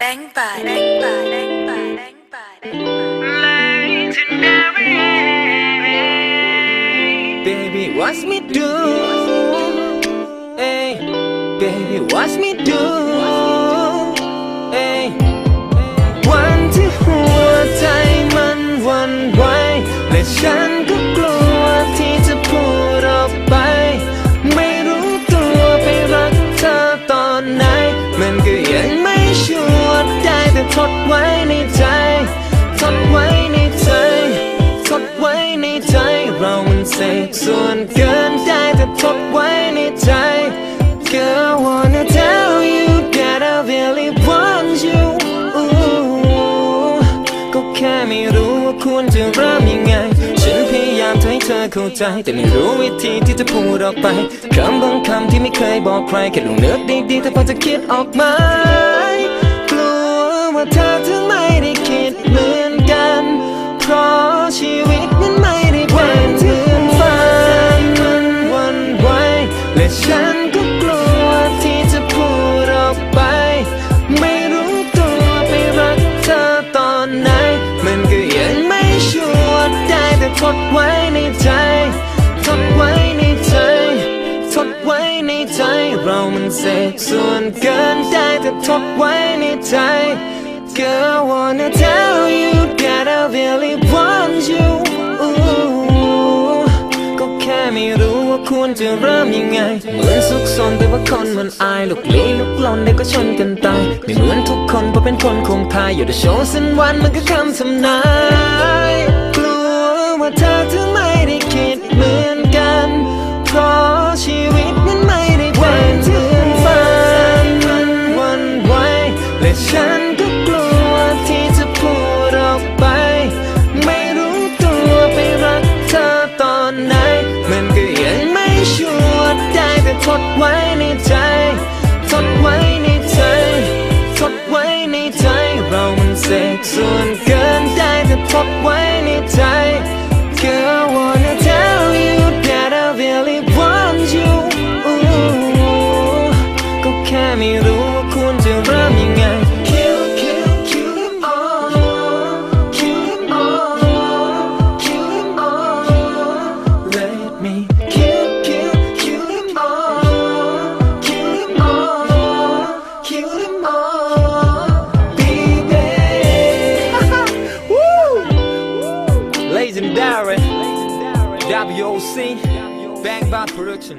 Bang bang bang bang bang by. Baby, what's me do. Hey, baby, watch me do. มันก็ยังไม่ชัวร์ได้แต่ทดไว้ในใจ ทดไว้ในใจ ทดไว้ในใจ เรามันเศษส่วนเกินได้แต่ทดไว้ในใจ Girl I wanna tell you that I really want you ก็แค่ไม่รู้ว่าควรจะเริ่มยังไง เธอเข้าใจ แต่ไม่รู้วิธีที่จะพูดออกไปคำบางคำที่ไม่เคยบอกใครแค่ลงนึกดีๆแต่พอจะคิดออกไหมกลัวว่าเธอจะ ด้แต่ทดไว้ในใจ ทดไว้ในใจ ทดไว้ในใจ เรามันเศษส่วนเกินได้แต่ทดไว้ในใจ Girl I wanna tell you that I really want you ก็แค่ไม่รู้ว่าควรจะเริ่มยังไง เหมือนสุขสนแต่ว่าคนมันอายลุกลี้ลุกลนเด็กก็ชนกันตาย ไม่เหมือนทุกคนเพราะเป็นคนคงคาย อยู่แต่โชว์สันวันมันก็คำทำนาย ฉันก็กลัวที่จะพูดออกไป ไม่รู้ตัวไปรักเธอตอนไหน มันก็ยังไม่ชัวร์ได้แต่ทดไว้ในใจ ทดไว้ในใจ ทดไว้ในใจ เรามันเศษส่วนเกินได้แต่ทดไว้ในใจ Girl wanna tell you that I really want you ก็แค่ไม่รู้ WOC Bang Bang Production